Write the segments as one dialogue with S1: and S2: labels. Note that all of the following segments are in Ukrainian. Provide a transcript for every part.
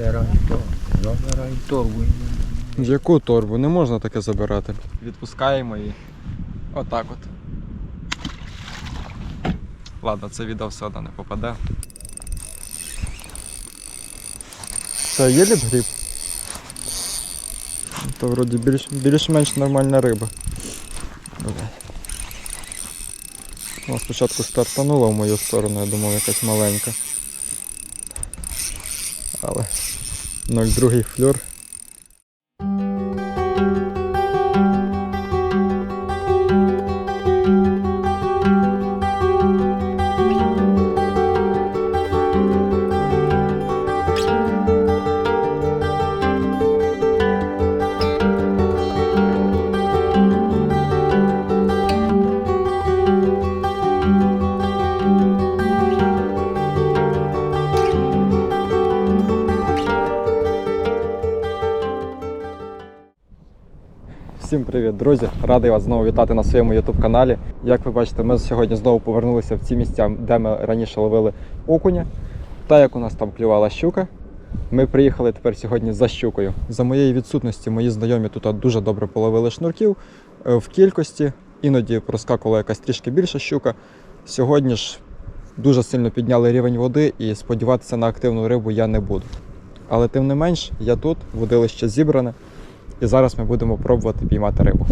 S1: Забирай торбу, забирай торбу.
S2: Яку торбу? Не можна таке забирати. Відпускаємо її. Отак от. Ладно, це відео все одно не попаде. Це є ліп гріб? То вроді більш, більш-менш нормальна риба. Давай. Вона спочатку стартанула в мою сторону, я думав якась маленька. Але 0,2 флюр. Друзі! Радий вас знову вітати на своєму YouTube каналі. Як ви бачите, ми сьогодні знову повернулися в ці місця, де ми раніше ловили окуня. Та як у нас там клювала щука, ми приїхали тепер сьогодні за щукою. За моєї відсутності мої знайомі тут дуже добре половили шнурків е, в кількості. Іноді проскакувала якась трішки більша щука. Сьогодні ж дуже сильно підняли рівень води і сподіватися на активну рибу я не буду. Але тим не менш, я тут, водилище зібране. І зараз ми будемо пробувати піймати рибу.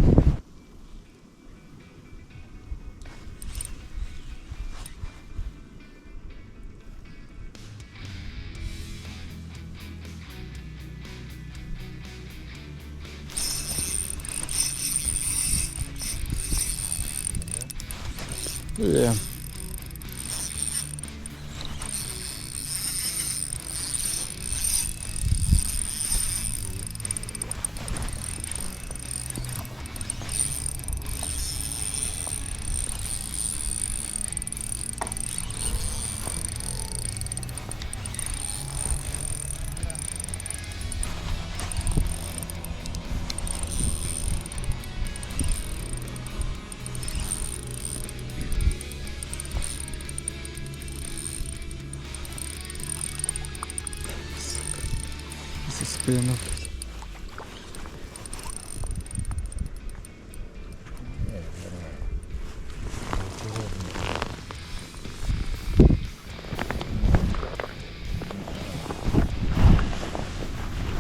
S2: Спину.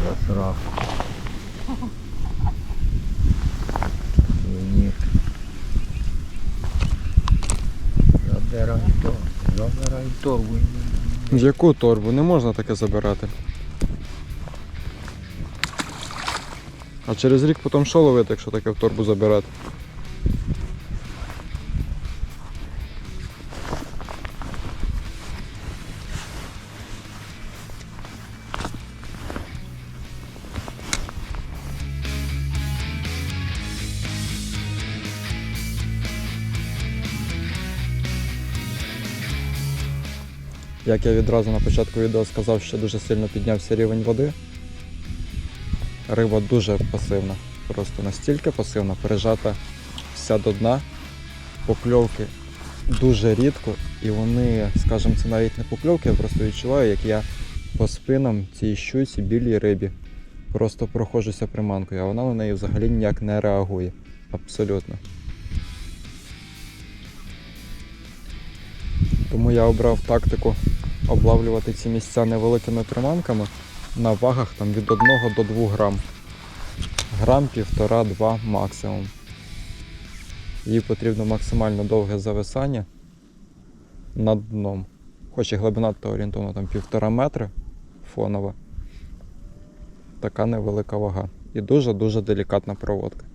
S1: Засрав. Ні. Забирай торбу, забирай торбу.
S2: Яку торбу? Не можна таке забирати. А через рік потім що ловити, якщо таке в торбу забирати? Як я відразу на початку відео сказав, що дуже сильно піднявся рівень води. Риба дуже пасивна, просто настільки пасивна, пережата вся до дна. Покльовки дуже рідко, і вони, скажімо, це навіть не покльовки, я просто відчуваю, як я по спинам цій щуці білій рибі просто проходжуся приманкою, а вона на неї взагалі ніяк не реагує. Абсолютно. Тому я обрав тактику облавлювати ці місця невеликими приманками на вагах там від 1 до 2 грам. Грам півтора-два максимум. Їй потрібно максимально довге зависання над дном. Хоч і глибина то орієнтовно там півтора метри фонова. Така невелика вага. І дуже-дуже делікатна проводка.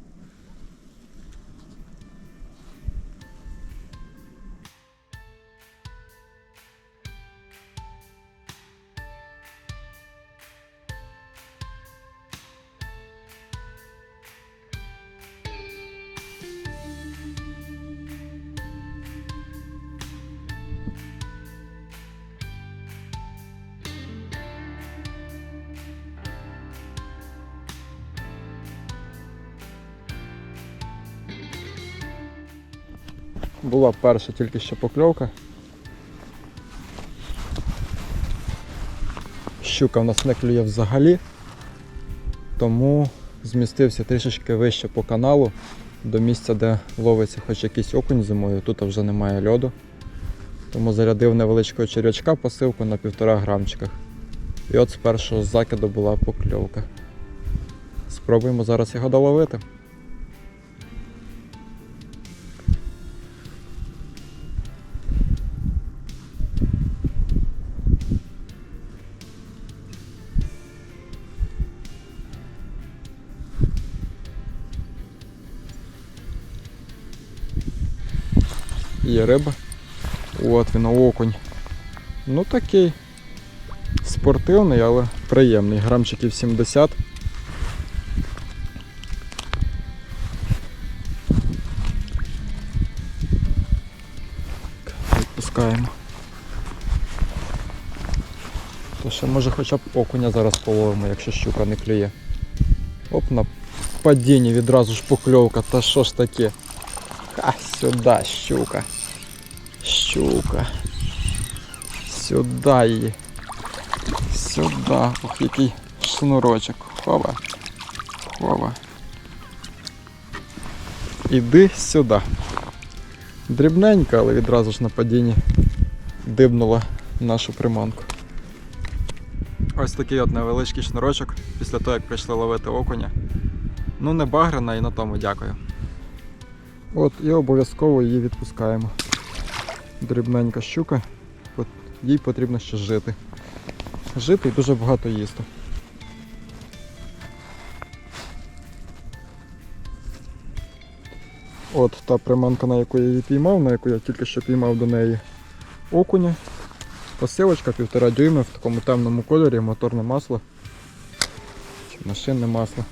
S2: Була перша тільки що покльовка. щука в нас не клює взагалі. Тому змістився трішечки вище по каналу до місця, де ловиться хоч якийсь окунь зимою. Тут вже немає льоду. Тому зарядив невеличкого черв'ячка посилку на півтора грамчиках. І от з першого закиду була покльовка. Спробуємо зараз його доловити. Є риба. От він окунь. Ну такий спортивний, але приємний. Грамчиків 70. Відпускаємо. То ще може хоча б окуня зараз половимо, якщо щука не клює. Оп, на падінні відразу ж покльовка. Та що ж таке? Ха, сюди, щука. Щука. Сюди її. Сюди. Ох, який шнурочок. Хова. Хова. Іди сюди. Дрібненька, але відразу ж на падінні дибнула нашу приманку. Ось такий от невеличкий шнурочок після того, як прийшли ловити окуня. Ну, не багрена і на тому дякую. От, і обов'язково її відпускаємо. Дрібненька щука, їй потрібно ще жити. Жити і дуже багато їсти. От та приманка, на яку я її піймав, на яку я тільки що піймав до неї окуня. Посилочка півтора дюйми в такому темному кольорі, моторне масло. Чи машинне масло.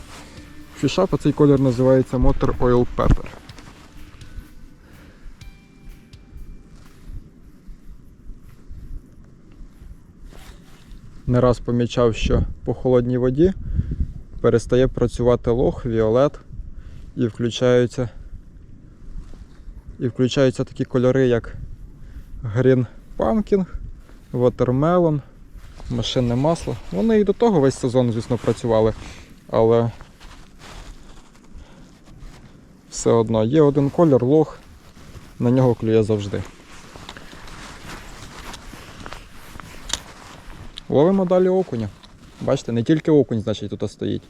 S2: Фішап, а цей колір називається Motor Oil Pepper. Не раз помічав, що по холодній воді перестає працювати лох, віолет і включаються, і включаються такі кольори, як Green Pumpkin, Watermelon, машинне масло. Вони і до того весь сезон, звісно, працювали, але все одно є один колір, лох, на нього клює завжди. Ловимо далі окуня. Бачите, не тільки окунь, значить, тут стоїть.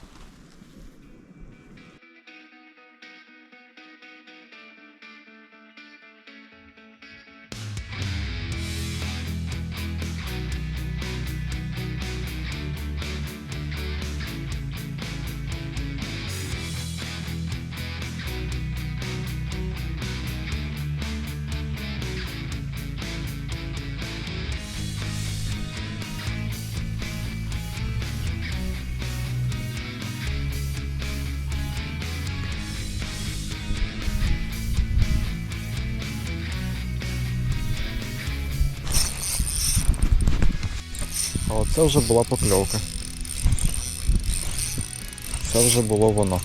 S2: А оце вже була покльовка. Це вже було воно.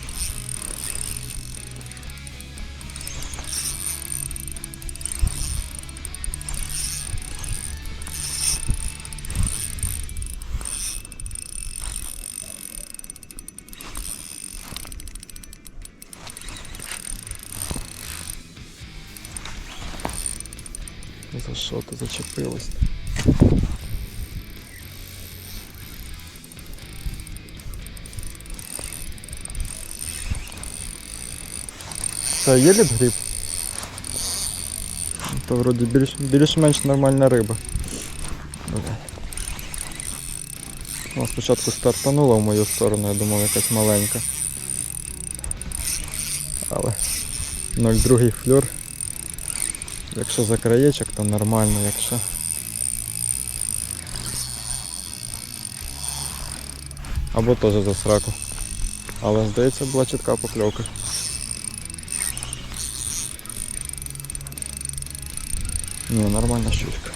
S2: За що ти зачепилась? Це є гриб? То вроді більш, більш-менш нормальна риба. Вона спочатку стартанула в мою сторону, я думав якась маленька. Але 0,2 флюр. Якщо за краєчок, то нормально, якщо. Або теж за сраку. Але здається була чітка покльовка. Ну, Не, нормальная щучка.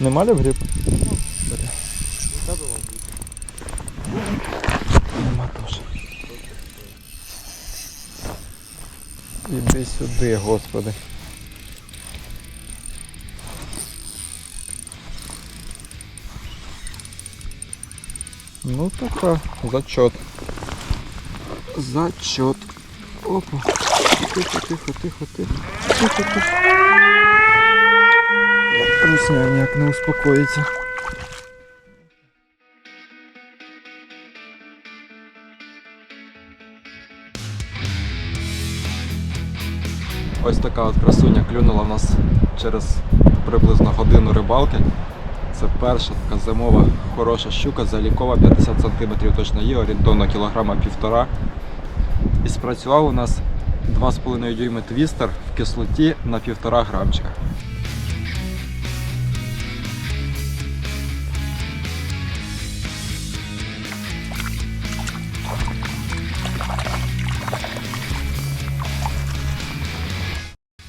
S2: Нема ли гриб? Нема тоже. Іди сюди, господи. Така, зачет. Зачет. Опа. Тихо, тихо, тихо, тихо. Тихо, тихо. Русня ніяк не успокоїться. Ось така от красуня клюнула в нас через приблизно годину рибалки. Це перша така зимова хороша щука, залікова 50 см точно є, орієнтовно кілограма півтора. І спрацював у нас 2,5 дюйми твістер в кислоті на 1,5 грамчика.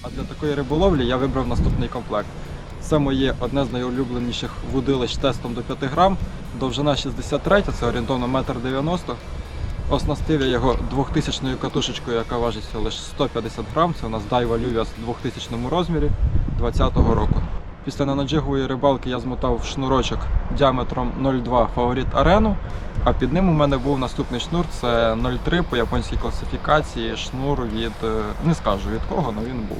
S2: А для такої риболовлі я вибрав наступний комплект. Це моє одне з найулюбленіших вудилищ тестом до 5 грам. Довжина 63, це орієнтовно 1,90 м. Оснастив я його 2000 катушечкою, яка важить лише 150 грам. Це у нас Daiwa Luvias в 2000 розмірі 2020 року. Після ненаджигової рибалки я змотав шнурочок діаметром 0,2 фаворит арену, а під ним у мене був наступний шнур, це 0,3 по японській класифікації, шнур від, е, не скажу від кого, але він був.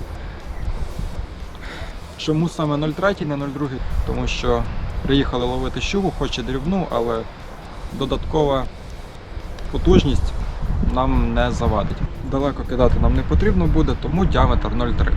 S2: Чому саме 0,3, не 0,2? Тому що приїхали ловити щуку, хоч і дрібну, але додаткова потужність нам не завадить. Далеко кидати нам не потрібно буде, тому діаметр 0,3.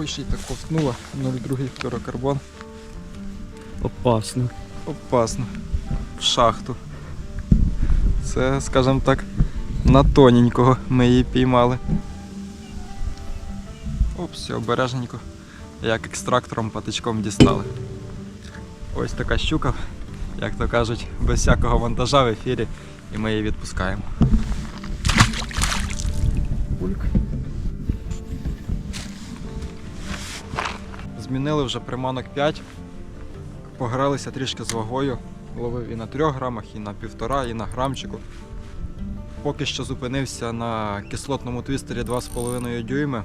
S2: Ой, ще й так ковтнула. 0,2 флюрокарбон.
S3: Опасно.
S2: Опасно. В шахту. Це, скажімо так, на тоненького ми її піймали. Оп, все, обережненько. Як екстрактором патичком дістали. Ось така щука, як то кажуть, без всякого монтажа в ефірі, і ми її відпускаємо. Змінили вже приманок 5. Погралися трішки з вагою. Ловив і на 3 грамах, і на півтора, і на грамчику. Поки що зупинився на кислотному твістері 2,5 дюйми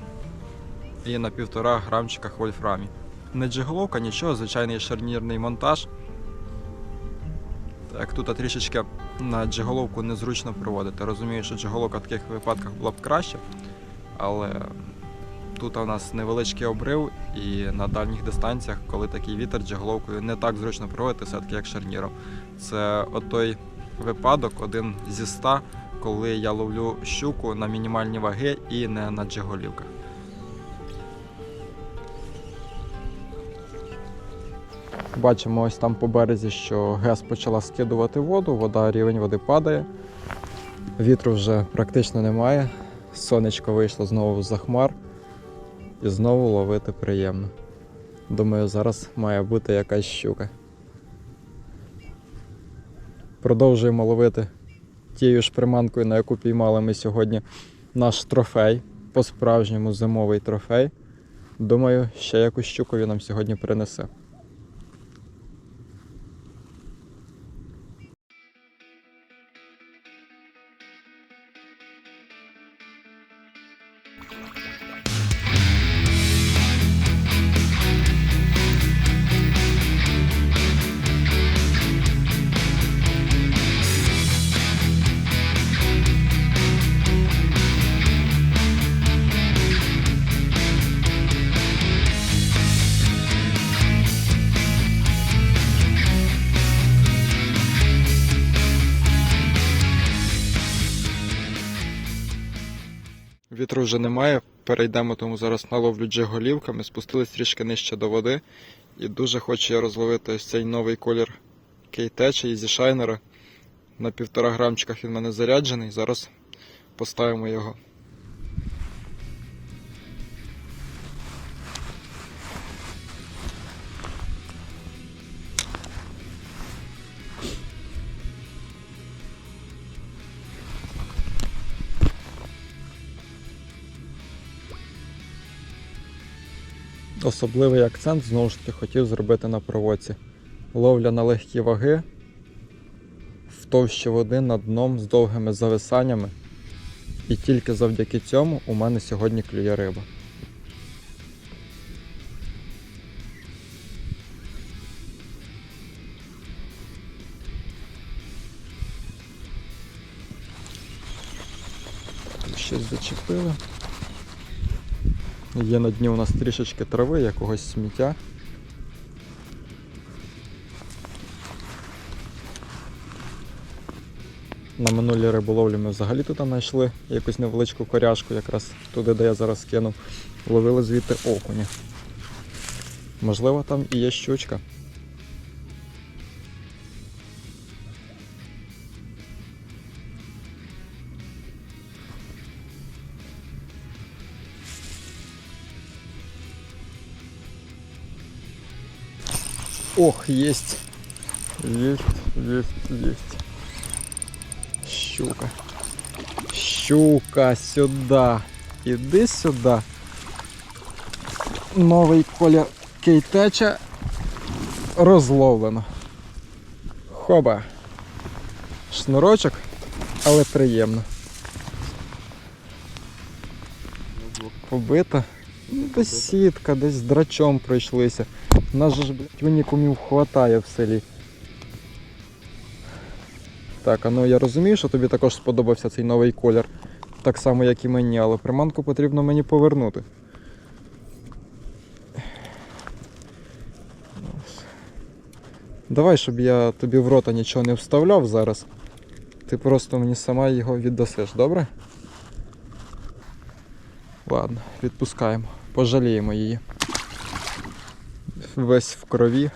S2: і на півтора грамчиках вольфрамі. Не джиголовка, нічого, звичайний шарнірний монтаж. Так, тут трішечки на джиголовку незручно проводити. Розумію, що джиголовка в таких випадках була б краще, але тут у нас невеличкий обрив, і на дальніх дистанціях, коли такий вітер джиголовкою не так зручно проводити, все-таки як шарніром. Це отой випадок, один зі ста, коли я ловлю щуку на мінімальні ваги і не на джиголівках. Бачимо ось там по березі, що ГЕС почала скидувати воду, вода, рівень води падає. Вітру вже практично немає. Сонечко вийшло знову за хмар. І знову ловити приємно. Думаю, зараз має бути якась щука. Продовжуємо ловити тією ж приманкою, на яку піймали ми сьогодні наш трофей, по-справжньому зимовий трофей. Думаю, ще якусь щуку він нам сьогодні принесе. Вже немає, перейдемо тому зараз на ловлю джиголівками, спустились трішки нижче до води. І дуже хочу я розловити ось цей новий колір кейтеча зі шайнера. На півтора грамчиках він в мене заряджений. Зараз поставимо його. Особливий акцент знову ж таки хотів зробити на проводці. Ловля на легкі ваги в товщі води над дном з довгими зависаннями. І тільки завдяки цьому у мене сьогодні клює риба. Щось зачепили. Є на дні у нас трішечки трави, якогось сміття. На минулій риболовлі ми взагалі тут знайшли якусь невеличку коряшку, якраз туди, де я зараз кинув. Ловили звідти окуня. Можливо, там і є щучка. Ох, есть. Есть, есть, есть. Щука. Щука, сюда. Іди сюди. Новий колір кейтеча розловлено. Хоба. Шнурочок, але приємно. Побита. Десь сітка, десь драчом пройшлися. У нас же ж, блядь, унікумів хватає в селі. Так, а ну я розумію, що тобі також сподобався цей новий колір. Так само, як і мені, але приманку потрібно мені повернути. Давай, щоб я тобі в рота нічого не вставляв зараз. Ти просто мені сама його віддасиш, добре? Ладно, відпускаємо. Пожаліємо її. Весь в крові.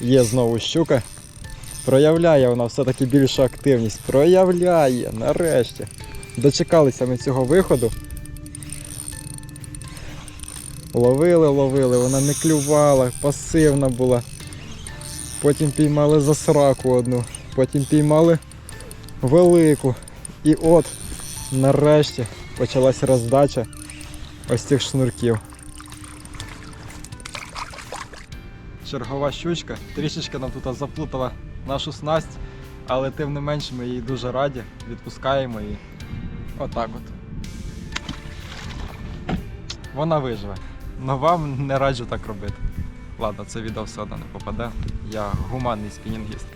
S2: Є знову щука. Проявляє вона все-таки більшу активність. Проявляє, нарешті. Дочекалися ми цього виходу. Ловили, ловили, вона не клювала, пасивна була. Потім піймали за сраку одну, потім піймали велику. І от нарешті почалась роздача ось цих шнурків. Чергова щучка трішечки нам тут заплутала нашу снасть, але тим не менш ми їй дуже раді, відпускаємо її. Отак от. Вона виживе. Но вам не раджу так робити. Ладно, це відео все одно не попаде. Я гуманний спінінгіст.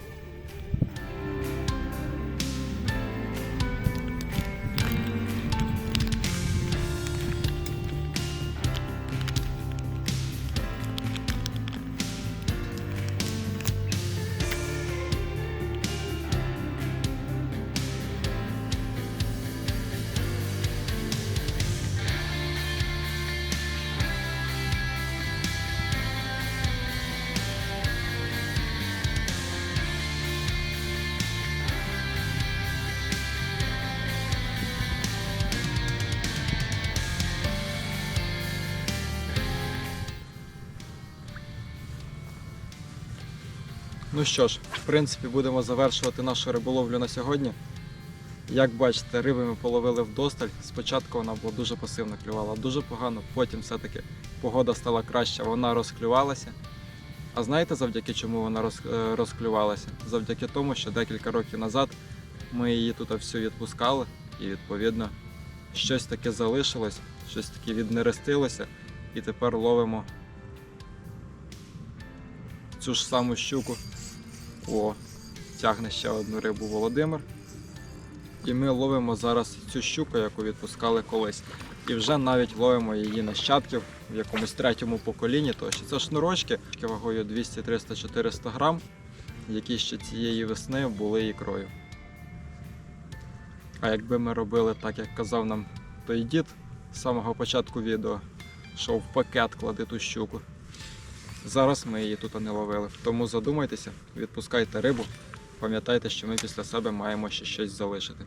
S2: Ну що ж, в принципі, будемо завершувати нашу риболовлю на сьогодні. Як бачите, риби ми половили вдосталь. Спочатку вона була дуже пасивно клювала, дуже погано, потім все-таки погода стала краща, вона розклювалася. А знаєте завдяки чому вона е, розклювалася? Завдяки тому, що декілька років назад ми її тут всю відпускали і відповідно щось таке залишилось, щось таке віднерестилося, і тепер ловимо цю ж саму щуку. О, тягне ще одну рибу Володимир. І ми ловимо зараз цю щуку, яку відпускали колись. і вже навіть ловимо її нащадків в якомусь третьому поколінні. Тому що це шнурочки вагою 200, 300, 400 грам, які ще цієї весни були ікрою. А якби ми робили так, як казав нам той дід з самого початку відео, що в пакет клади ту щуку. Зараз ми її тут не ловили. Тому задумайтеся, відпускайте рибу. Пам'ятайте, що ми після себе маємо ще щось залишити.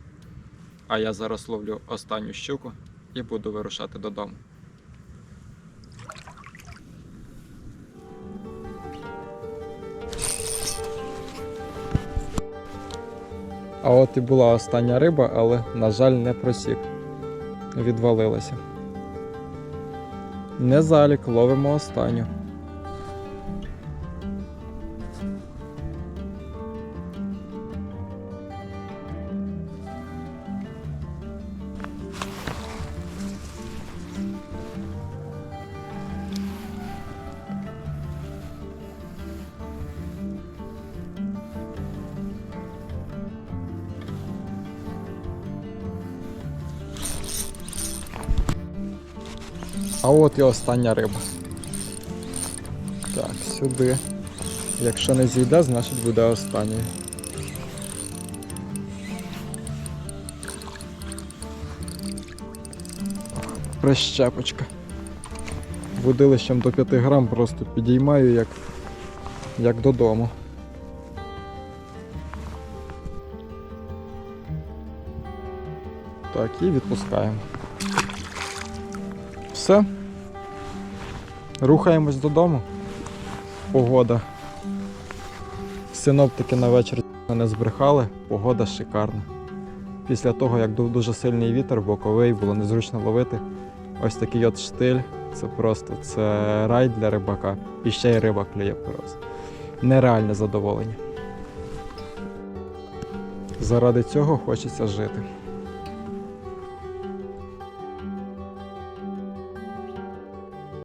S2: А я зараз ловлю останню щуку і буду вирушати додому. А от і була остання риба, але, на жаль, не просік. Відвалилася. Не залік, ловимо останню. А от і остання риба. Так, сюди. Якщо не зійде, значить буде останньою. Прищепочка. Водилищем до 5 грам просто підіймаю як, як додому. Так, і відпускаємо. Все. Рухаємось додому. Погода. Синоптики на вечір не збрехали, погода шикарна. Після того, як був дуже сильний вітер, боковий, було незручно ловити. Ось такий от штиль. Це просто це рай для рибака. І ще й риба клює просто. Нереальне задоволення. Заради цього хочеться жити.